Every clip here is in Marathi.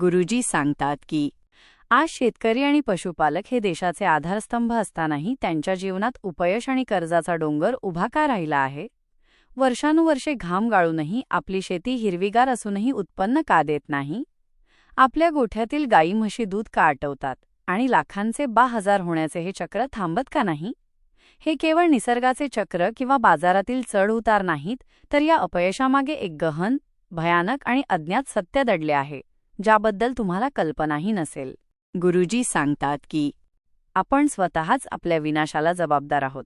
गुरुजी सांगतात की आज शेतकरी आणि पशुपालक हे देशाचे आधारस्तंभ असतानाही त्यांच्या जीवनात उपयश आणि कर्जाचा डोंगर उभा का राहिला आहे? वर्षानुवर्षे घाम गाळूनही आपली शेती हिरवीगार असूनही उत्पन्न का देत नाही? आपल्या गोठ्यातील गाई म्हशी दूध का आटवतात? आणि लाखांचे बा हजार होण्याचे हे चक्र थांबत का नाही? हे केवळ निसर्गाचे चक्र किंवा बाजारातील चढ उतार नाहीत तर या अपयशामागे एक गहन भयानक आणि अज्ञात सत्य दडले आहे. ज्याबद्दल तुम्हाला कल्पनाही नसेल. गुरुजी सांगतात की आपण स्वतःच आपल्या विनाशाला जबाबदार आहोत.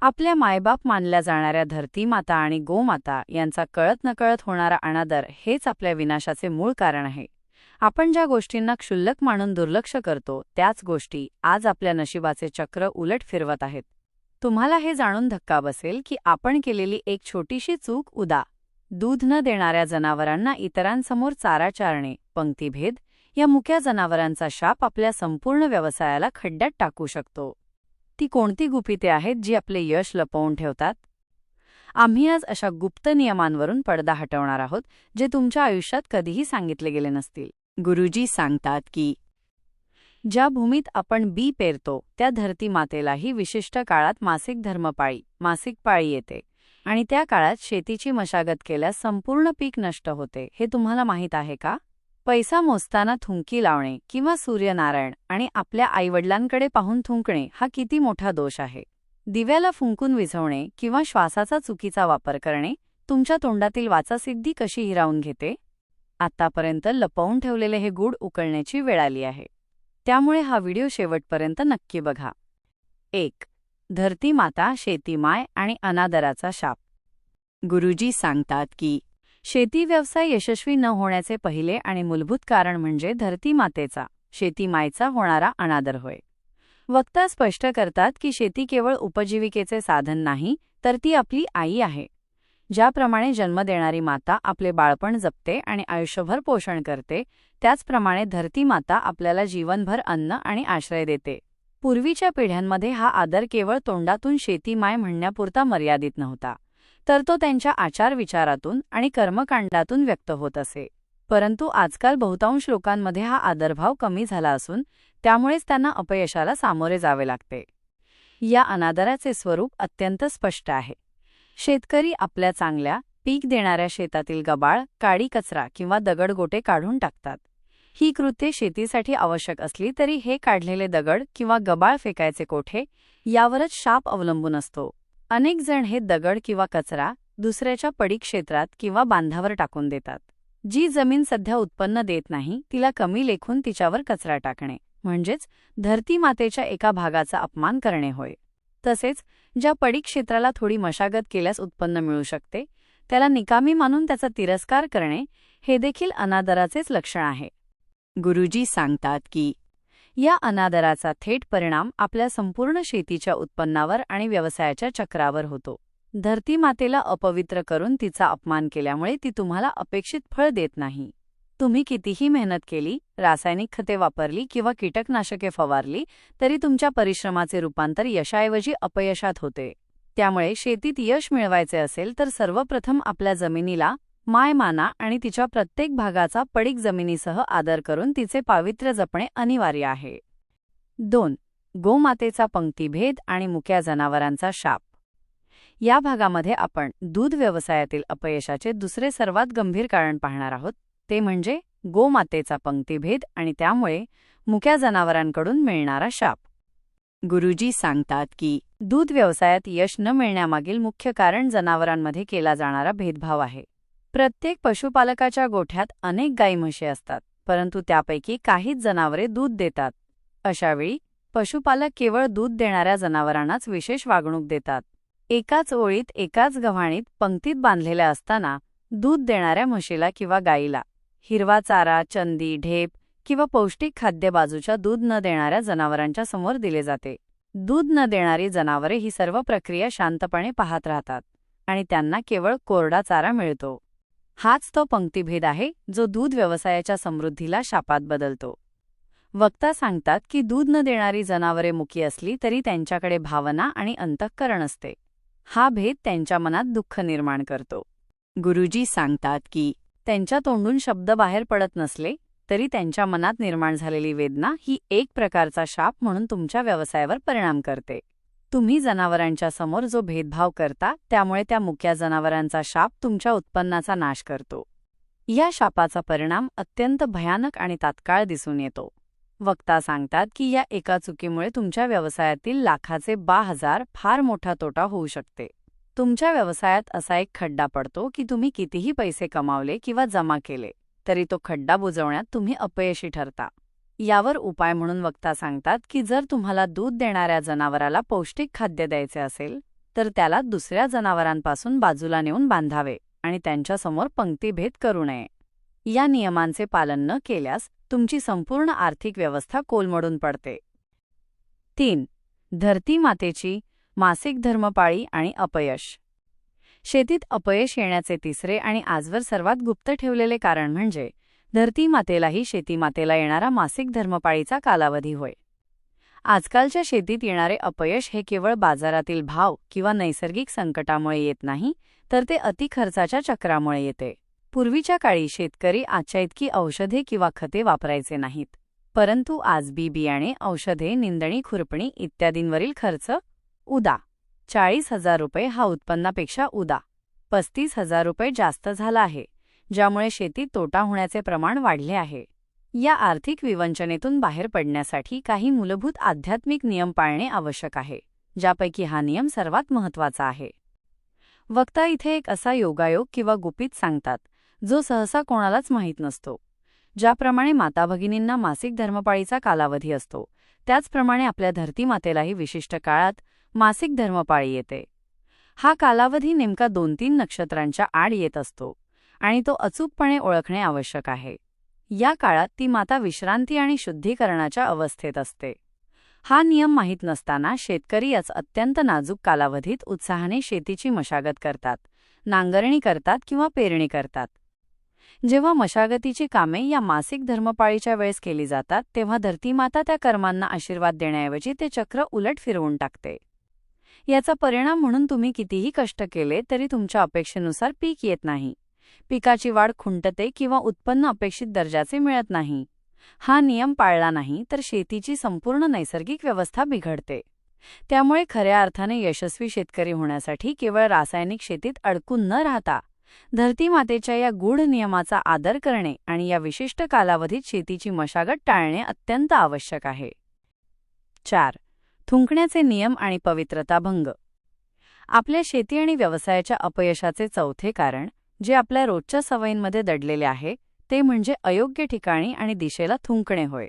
आपल्या मायबाप मानल्या जाणाऱ्या धरती माता आणि गोमाता यांचा कळत नकळत होणारा अनादर हेच आपल्या विनाशाचे मूळ कारण आहे. आपण ज्या गोष्टींना क्षुल्लक मानून दुर्लक्ष करतो त्याच गोष्टी आज आपल्या नशिबाचे चक्र उलट फिरवत आहेत. तुम्हाला हे जाणून धक्का बसेल की आपण केलेली एक छोटीशी चूक उदा. दूध न देणाऱ्या जनावरांना इतरांसमोर चारा चारणे पंक्तीभेद या मुक्या जनावरांचा शाप आपल्या संपूर्ण व्यवसायाला खड्ड्यात टाकू शकतो. ती कोणती गुपिते आहेत जी आपले यश लपवून ठेवतात? आम्ही आज अशा गुप्त नियमांवरून पडदा हटवणार आहोत जे तुमच्या आयुष्यात कधीही सांगितले गेले नसतील. गुरुजी सांगतात की ज्या भूमीत आपण बी पेरतो त्या धरती मातेलाही विशिष्ट काळात मासिक धर्मपाळी मासिक पाळी येते. आणि त्या काळात शेतीची मशागत केल्यास संपूर्ण पीक नष्ट होते हे तुम्हाला माहीत आहे का? पैसा मोजताना थुंकी लावणे किंवा सूर्यनारायण आणि आपल्या आईवडिलांकडे पाहून थुंकणे हा किती मोठा दोष आहे. दिव्याला फुंकून विझवणे किंवा श्वासाचा चुकीचा वापर करणे तुमच्या तोंडातील वाचासिद्धी कशी हिरावून घेते? आतापर्यंत लपवून ठेवलेले हे गूढ उकळण्याची वेळ आली आहे. त्यामुळे हा व्हिडिओ शेवटपर्यंत नक्की बघा. एक धरती माता शेतीमाय आणि अनादराचा शाप. गुरुजी सांगतात की शेती व्यवसाय यशस्वी न होण्याचे पहिले आणि मूलभूत कारण म्हणजे धरती मातेचा शेतीमायचा होणारा अनादर होय. वक्ता स्पष्ट करतात की शेती केवळ उपजीविकेचे साधन नाही तर ती आपली आई आहे. ज्याप्रमाणे जन्म देणारी माता आपले बाळपण जपते आणि आयुष्यभर पोषण करते त्याचप्रमाणे धरती माता आपल्याला जीवनभर अन्न आणि आश्रय देते. पूर्वीच्या पिढ्यांमध्ये हा आदर केवळ तोंडातून शेतीमाय म्हणण्यापुरता मर्यादित नव्हता तर तो त्यांच्या आचारविचारातून आणि कर्मकांडातून व्यक्त होत असे. परंतु आजकाल बहुतांश लोकांमध्ये हा आदरभाव कमी झाला असून त्यामुळेच त्यांना अपयशाला सामोरे जावे लागते. या अनादराचे स्वरूप अत्यंत स्पष्ट आहे. शेतकरी आपल्या चांगल्या पीक देणाऱ्या शेतातील गबाळ काडी कचरा किंवा दगडगोटे काढून टाकतात. ही कृत्ये शेतीसाठी आवश्यक असली तरी हे काढलेले दगड किंवा गबाळ फेकायचे कोठे यावरच शाप अवलंबून असतो. अनेक जण हे दगड किंवा कचरा दुसऱ्याच्या पडी क्षेत्रात किंवा बांधावर टाकून देतात. जी जमीन सध्या उत्पन्न देत नाही तिला कमी लेखून तिच्यावर कचरा टाकणे म्हणजेच धरती मातेच्या एका भागाचा अपमान करणे होय. तसेच ज्या पडी क्षेत्राला थोडी मशागत केल्यास उत्पन्न मिळू शकते त्याला निकामी मानून त्याचा तिरस्कार करणे हे देखील अनादराचेच लक्षण आहे. गुरुजी सांगतात की या अनादराचा थेट परिणाम आपल्या संपूर्ण शेतीच्या उत्पन्नावर आणि व्यवसायाच्या चक्रावर होतो. धरती मातेला अपवित्र करून तिचा अपमान केल्यामुळे ती तुम्हाला अपेक्षित फळ देत नाही. तुम्ही कितीही मेहनत केली रासायनिक खते वापरली किंवा कीटकनाशके फवारली तरी तुमच्या परिश्रमाचे रूपांतर यशाऐवजी अपयशात होते. त्यामुळे शेतीत यश मिळवायचे असेल तर सर्वप्रथम आपल्या जमिनीला माय माना आणि तिच्या प्रत्येक भागाचा पडीक जमिनीसह आदर करून तिचे पावित्र्य जपणे अनिवार्य आहे. दोन गोमातेचा पंक्तीभेद आणि मुक्या जनावरांचा शाप. या भागामध्ये आपण दूध व्यवसायातील अपयशाचे दुसरे सर्वात गंभीर कारण पाहणार आहोत. ते म्हणजे गोमातेचा पंक्तीभेद आणि त्यामुळे मुक्या जनावरांकडून मिळणारा शाप. गुरुजी सांगतात की दूध व्यवसायात यश न मिळण्यामागील मुख्य कारण जनावरांमध्ये केला जाणारा भेदभाव आहे. प्रत्येक पशुपालकाच्या गोठ्यात अनेक गाई म्हशी असतात परंतु त्यापैकी काहीच जनावरे दूध देतात. अशावेळी पशुपालक केवळ दूध देणाऱ्या जनावरांनाच विशेष वागणूक देतात. एकाच ओळीत एकाच गव्हाणीत पंक्तीत बांधलेल्या असताना दूध देणाऱ्या म्हशीला किंवा गाईला हिरवा चारा चंदी ढेप किंवा पौष्टिक खाद्य बाजूच्या दूध न देणाऱ्या जनावरांच्या समोर दिले जाते. दूध न देणारी जनावरे ही सर्व प्रक्रिया शांतपणे पाहत राहतात आणि त्यांना केवळ कोरडा चारा मिळतो. हाच तो पंक्तीभेद आहे जो दूध व्यवसायाच्या समृद्धीला शापात बदलतो. वक्ता सांगतात की दूध न देणारी जनावरे मुकी असली तरी त्यांच्याकडे भावना आणि अंतःकरण असते. हा भेद त्यांच्या मनात दुःख निर्माण करतो. गुरुजी सांगतात की त्यांच्या तोंडून शब्द बाहेर पडत नसले तरी त्यांच्या मनात निर्माण झालेली वेदना ही एक प्रकारचा शाप म्हणून तुमच्या व्यवसायावर परिणाम करते. तुम्ही जनावरांच्या समोर जो भेदभाव करता त्यामुळे त्या मुक्या जनावरांचा शाप तुमच्या उत्पन्नाचा नाश करतो. या शापाचा परिणाम अत्यंत भयानक आणि तात्काळ दिसून येतो. वक्ता सांगतात की या एका चुकीमुळे तुमच्या व्यवसायातील लाखाचे बा हजार फार मोठा तोटा होऊ शकते. तुमच्या व्यवसायात असा एक खड्डा पडतो की तुम्ही कितीही पैसे कमावले किंवा जमा केले तरी तो खड्डा बुजवण्यात तुम्ही अपयशी ठरता. यावर उपाय म्हणून वक्ता सांगतात की जर तुम्हाला दूध देणाऱ्या जनावराला पौष्टिक खाद्य द्यायचे असेल तर त्याला दुसऱ्या जनावरांपासून बाजूला नेऊन बांधावे आणि त्यांच्यासमोर पंक्तीभेद करू नये. या नियमांचे पालन न केल्यास तुमची संपूर्ण आर्थिक व्यवस्था कोलमडून पडते. तीन धरती मातेची मासिक धर्मपाळी आणि अपयश. शेतीत अपयश येण्याचे तिसरे आणि आजवर सर्वात गुप्त ठेवलेले कारण म्हणजे धरती मातेलाही शेतीमातेला येणारा मासिक धर्मपाळीचा कालावधी होय. आजकालच्या शेतीत येणारे अपयश हे केवळ बाजारातील भाव किंवा नैसर्गिक संकटामुळे येत नाही तर ते अतिखर्चाच्या चक्रामुळे येते. पूर्वीच्या काळी शेतकरी आजच्या इतकी औषधे किंवा खते वापरायचे नाहीत परंतु आज बी बियाणे औषधे निंदणी खुरपणी इत्यादींवरील खर्च उदा. चाळीस हजार रुपये हा उत्पन्नापेक्षा उदा. पस्तीस हजार रुपये जास्त झाला आहे. ज्यामुळे शेतीत तोटा होण्याचे प्रमाण वाढले आहे. या आर्थिक विवंचनेतून बाहेर पडण्यासाठी काही मूलभूत आध्यात्मिक नियम पाळणे आवश्यक आहे ज्यापैकी हा नियम सर्वात महत्त्वाचा आहे. वक्ता इथे एक असा योगायोग किंवा गुपित सांगतात जो सहसा कोणालाच माहीत नसतो. ज्याप्रमाणे माता भगिनींना मासिक धर्मपाळीचा कालावधी असतो त्याचप्रमाणे आपल्या धरतीमातेलाही विशिष्ट काळात मासिक धर्मपाळी येते. हा कालावधी नेमका दोन तीन नक्षत्रांच्या आड येत असतो. आणि तो अचूकपणे ओळखणे आवश्यक आहे. या काळात ती माता विश्रांती आणि शुद्धीकरणाच्या अवस्थेत असते. हा नियम माहीत नसताना शेतकरी याच अत्यंत नाजूक कालावधीत उत्साहाने शेतीची मशागत करतात नांगरणी करतात किंवा पेरणी करतात. जेव्हा मशागतीची कामे या मासिक धर्मपाळीच्या वेळेस केली जातात तेव्हा धरतीमाता त्या कर्मांना आशीर्वाद देण्याऐवजी ते चक्र उलट फिरवून टाकते. याचा परिणाम म्हणून तुम्ही कितीही कष्ट केले तरी तुमच्या अपेक्षेनुसार पीक येत नाही. पिकाची वाढ खुंटते किंवा उत्पन्न अपेक्षित दर्जाचे मिळत नाही. हा नियम पाळला नाही तर शेतीची संपूर्ण नैसर्गिक व्यवस्था बिघडते. त्यामुळे खऱ्या अर्थाने यशस्वी शेतकरी होण्यासाठी केवळ रासायनिक शेतीत अडकून न राहता धरती मातेच्या या गूढ नियमाचा आदर करणे आणि या विशिष्ट कालावधीत शेतीची मशागत टाळणे अत्यंत आवश्यक आहे. चार. थुंकण्याचे नियम आणि पवित्रता भंग. आपल्या शेती आणि व्यवसायाच्या अपयशाचे चौथे कारण जे आपल्या रोजच्या सवयींमध्ये दडलेले आहे ते म्हणजे अयोग्य ठिकाणी आणि दिशेला थुंकणे होय.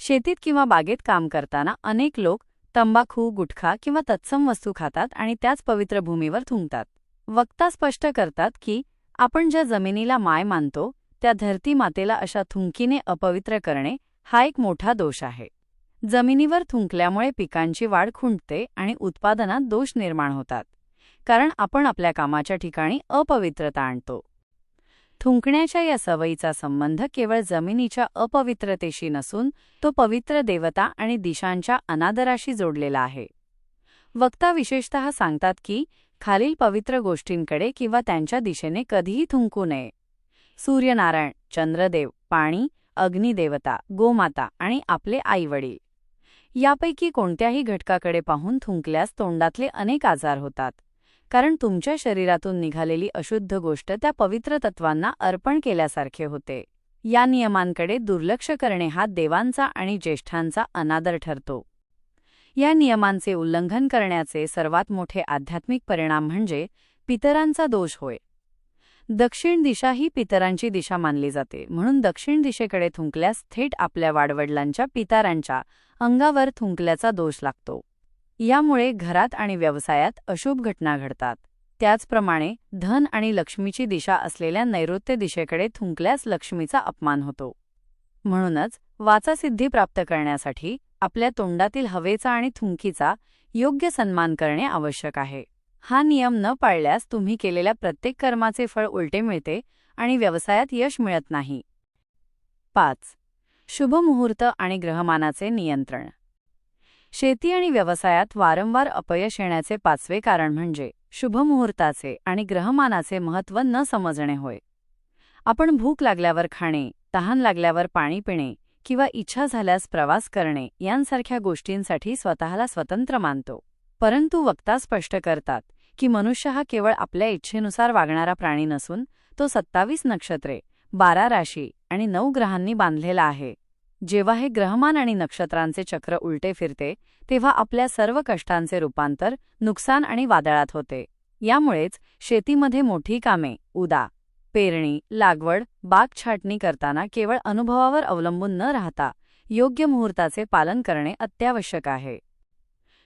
शेतीत किंवा बागेत काम करताना अनेक लोक तंबाखू गुटखा किंवा तत्सम वस्तू खातात आणि त्याच पवित्र भूमीवर थुंकतात. वक्ता स्पष्ट करतात की आपण ज्या जमिनीला माय मानतो त्या धरती मातेला अशा थुंकीने अपवित्र करणे हा एक मोठा दोष आहे. जमिनीवर थुंकल्यामुळे पिकांची वाढ खुंटते आणि उत्पादनात दोष निर्माण होतात. कारण आपण आपल्या कामाच्या ठिकाणी अपवित्रता आणतो. थुंकण्याच्या या सवयीचा संबंध केवळ जमिनीच्या अपवित्रतेशी नसून तो पवित्र देवता आणि दिशांच्या अनादराशी जोडलेला आहे. वक्ता विशेषतः सांगतात की खालील पवित्र गोष्टींकडे किंवा त्यांच्या दिशेने कधीही थुंकू नये. सूर्यनारायण चंद्रदेव पाणी अग्निदेवता गोमाता आणि आपले आईवडील. यापैकी कोणत्याही घटकाकडे पाहून थुंकल्यास तोंडातले अनेक आजार होतात. कारण तुमच्या शरीरातून निघालेली अशुद्ध गोष्ट त्या पवित्र तत्वांना अर्पण केल्यासारखे होते. या नियमांकडे दुर्लक्ष करणे हा देवांचा आणि ज्येष्ठांचा अनादर ठरतो. या नियमांचे उल्लंघन करण्याचे सर्वात मोठे आध्यात्मिक परिणाम म्हणजे पितरांचा दोष होय. दक्षिण दिशा ही पितरांची दिशा मानली जाते म्हणून दक्षिण दिशेकडे थुंकल्यास थेट आपल्या वाडवडिलांच्या पितारांच्या अंगावर थुंकल्याचा दोष लागतो. यामुळे घरात आणि व्यवसायात अशुभ घटना घडतात. त्याचप्रमाणे धन आणि लक्ष्मीची दिशा असलेल्या नैऋत्य दिशेकडे थुंकल्यास लक्ष्मीचा अपमान होतो. म्हणूनच वाचासिद्धी प्राप्त करण्यासाठी आपल्या तोंडातील हवेचा आणि थुंकीचा योग्य सन्मान करणे आवश्यक आहे. हा नियम न पाळल्यास तुम्ही केलेल्या प्रत्येक कर्माचे फळ उलटे मिळते आणि व्यवसायात यश मिळत नाही. पाच. शुभमुहूर्त आणि ग्रहमानाचे नियंत्रण. शेती आणि व्यवसायात वारंवार अपयश येण्याचे पाचवे कारण म्हणजे शुभमुहूर्ताचे आणि ग्रहमानाचे महत्त्व न समजणे होय. आपण भूक लागल्यावर खाणे तहान लागल्यावर पाणी पिणे किंवा इच्छा झाल्यास प्रवास करणे यांसारख्या गोष्टींसाठी स्वतःला स्वतंत्र मानतो. परंतु वक्ता स्पष्ट करतात की मनुष्य हा केवळ आपल्या इच्छेनुसार वागणारा प्राणी नसून तो सत्तावीस नक्षत्रे बारा राशी आणि नऊ ग्रहांनी बांधलेला आहे. जेव्हा हे ग्रहमान आणि नक्षत्रांचे चक्र उलटे फिरते तेव्हा आपल्या सर्व कष्टांचे रूपांतर नुकसान आणि वादळात होते. यामुळेच शेतीमध्ये मोठी कामे उदा पेरणी लागवड बाग छाटणी करताना केवळ अनुभवावर अवलंबून न राहता योग्य मुहूर्ताचे पालन करणे अत्यावश्यक आहे.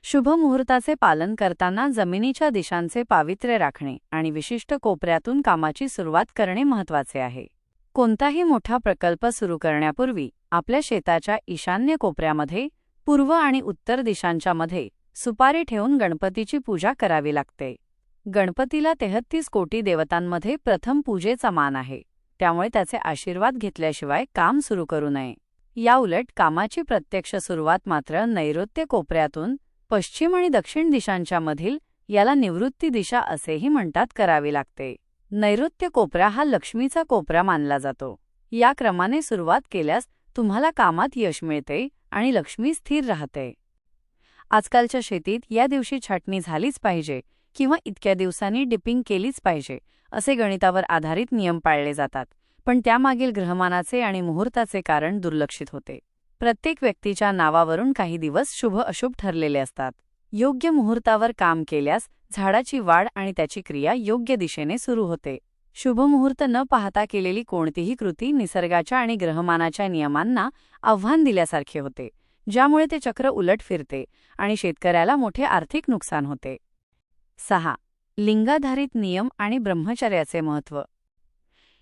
शुभ मुहूर्ताचे पालन करताना जमिनीच्या दिशांचे पावित्र्य राखणे आणि विशिष्ट कोपऱ्यातून कामाची सुरुवात करणे महत्त्वाचे आहे. कोणताही मोठा प्रकल्प सुरू करण्यापूर्वी आपल्या शेताच्या ईशान्य कोपऱ्यामध्ये पूर्व आणि उत्तर दिशांच्या मध्ये सुपारी ठेवून गणपतीची पूजा करावी लागते. गणपतीला तेहत्तीस कोटी देवतांमध्ये प्रथम पूजेचा मान आहे. त्यामुळे त्याचे आशीर्वाद घेतल्याशिवाय काम सुरू करू नये. याउलट कामाची प्रत्यक्ष सुरुवात मात्र नैऋत्य कोपऱ्यातून पश्चिम आणि दक्षिण दिशांच्या मधील याला निवृत्ती दिशा असेही म्हणतात करावी लागते. नैऋत्य कोपरा हा लक्ष्मीचा कोपरा मानला जातो. या क्रमाने सुरुवात केल्यास तुम्हाला कामात यश मिळते आणि लक्ष्मी स्थिर राहते. आजकालच्या शेतीत या दिवशी छाटणी झालीच पाहिजे किंवा इतक्या दिवसांनी डिपिंग केलीच पाहिजे असे गणितावर आधारित नियम पाळले जातात पण त्यामागील ग्रहमानाचे आणि मुहूर्ताचे कारण दुर्लक्षित होते. प्रत्येक व्यक्तीच्या नावावरून काही दिवस शुभ अशुभ ठरलेले असतात. योग्य मुहूर्तावर काम केल्यास झाडाची वाढ आणि त्याची क्रिया योग्य दिशेने सुरू होते. शुभमुहूर्त न पाहता केलेली कोणतीही कृती निसर्गाच्या आणि ग्रहमानाच्या नियमांना आव्हान दिल्यासारखे होते ज्यामुळे ते चक्र उलट फिरते आणि शेतकऱ्याला मोठे आर्थिक नुकसान होते. सहा. लिंगाधारित नियम आणि ब्रह्मचर्याचे महत्त्व.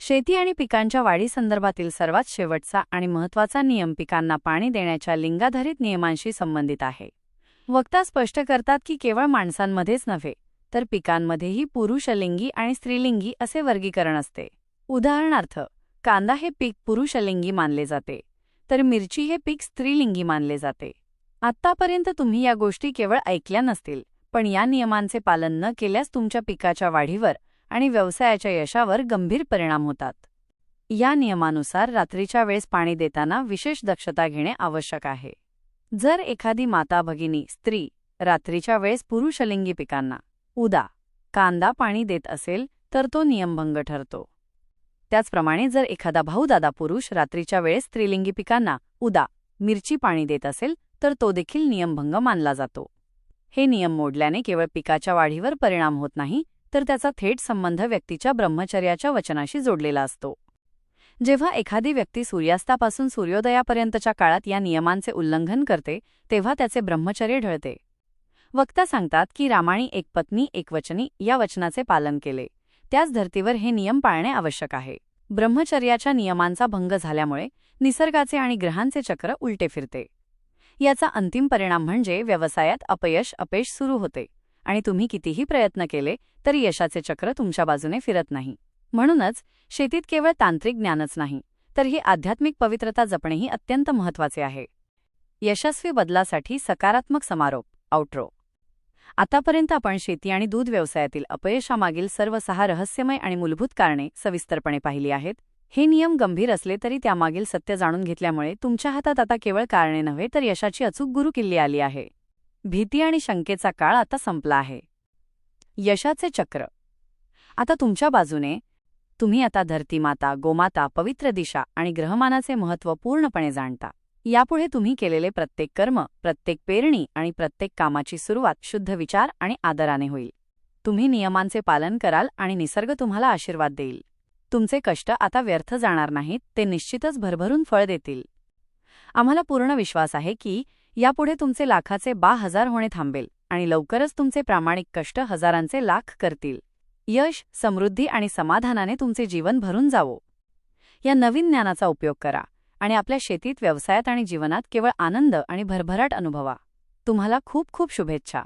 शेती आणि पिकांच्या वाढीसंदर्भातील सर्वात शेवटचा आणि महत्त्वाचा नियम पिकांना पाणी देण्याच्या लिंगाधारित नियमांशी संबंधित आहे. वक्ता स्पष्ट करतात की केवळ माणसांमध्येच नव्हे तर पिकांमध्येही पुरुषलिंगी आणि स्त्रीलिंगी असे वर्गीकरण असते. उदाहरणार्थ कांदा हे पीक पुरुषलिंगी मानले जाते तर मिरची हे पीक स्त्रीलिंगी मानले जाते. आत्तापर्यंत तुम्ही या गोष्टी केवळ ऐकल्या नसतील पण या नियमांचे पालन न केल्यास तुमच्या पिकाच्या वाढीवर आणि व्यवसायाच्या यशावर गंभीर परिणाम होतात. या नियमानुसार रात्रीच्या वेळेस पाणी देताना विशेष दक्षता घेणे आवश्यक आहे. जर एखादी माता भगिनी स्त्री रात्रीच्या वेळेस पुरुषलिंगी पिकांना उदा कांदा पाणी देत असेल तर तो नियमभंग ठरतो. त्याचप्रमाणे जर एखादा भाऊदादा पुरुष रात्रीच्या वेळेस स्त्रीलिंगी पिकांना उदा मिरची पाणी देत असेल तर तो देखील नियमभंग मानला जातो. हे नियम मोडल्याने केवळ पिकाच्या वाढीवर परिणाम होत नाही तर त्याचा थेट संबंध व्यक्तीच्या ब्रह्मचर्याच्या वचनाशी जोडलेला असतो. जेव्हा एखादी व्यक्ती सूर्यास्तापासून सूर्योदयापर्यंतच्या काळात या नियमांचे उल्लंघन करते तेव्हा त्याचे ब्रह्मचर्य ढळते. वक्ता सांगतात की रामाणी एक पत्नी एक वचनी या वचनाचे पालन केले. त्याच धर्तीवर हे नियम पाळणे आवश्यक आहे. ब्रह्मचर्याच्या नियमांचा भंग झाल्यामुळे निसर्गाचे आणि ग्रहांचे चक्र उलटे फिरते. याचा अंतिम परिणाम म्हणजे व्यवसायात अपयश अपेश सुरू होते. आणि तुम्ही कितीही प्रयत्न केले तरी यशाचे चक्र तुमच्या बाजूने फिरत नाही. म्हणूनच शेतीत केवळ तांत्रिक ज्ञानच नाही तर ही आध्यात्मिक पवित्रता जपणेही अत्यंत महत्त्वाचे आहे. यशस्वी बदलासाठी सकारात्मक समारोप आउट्रो आतापर्यंत आपण शेती आणि दूध व्यवसायातील अपयशामागील सर्व सहा रहस्यमय आणि मूलभूत कारणे सविस्तरपणे पाहिली आहेत. हे नियम गंभीर असले तरी त्यामागील सत्य जाणून घेतल्यामुळे तुमच्या हातात आता केवळ कारणे नव्हे तर यशाची अचूक गुरुकिल्ली आली आहे. भीती आणि शंकेचा काळ आता संपला आहे. यशाचे चक्र. आता तुमच्या बाजूने तुम्ही आता धरतीमाता गोमाता पवित्र दिशा आणि ग्रहमानाचे महत्त्व पूर्णपणे जाणता. यापुढे तुम्ही केलेले प्रत्येक कर्म प्रत्येक पेरणी आणि प्रत्येक कामाची सुरुवात शुद्ध विचार आणि आदराने होईल. तुम्ही नियमांचे पालन कराल आणि निसर्ग तुम्हाला आशीर्वाद देईल. तुमचे कष्ट आता व्यर्थ जाणार नाहीत ते निश्चितच भरभरून फळ देतील. आम्हाला पूर्ण विश्वास आहे की यापुढे तुमचे लाखाचे बा हजार होणे थांबेल आणि लवकरच तुमचे प्रामाणिक कष्ट हजारांचे लाख करतील. यश समृद्धी आणि समाधानाने तुमचे जीवन भरून जावो. या नवीन ज्ञानाचा उपयोग करा. आणि आपल्या शेतीत व्यवसायात आणि जीवनात केवळ आनंद आणि भरभराट अनुभवा. तुम्हाला खूप खूप शुभेच्छा.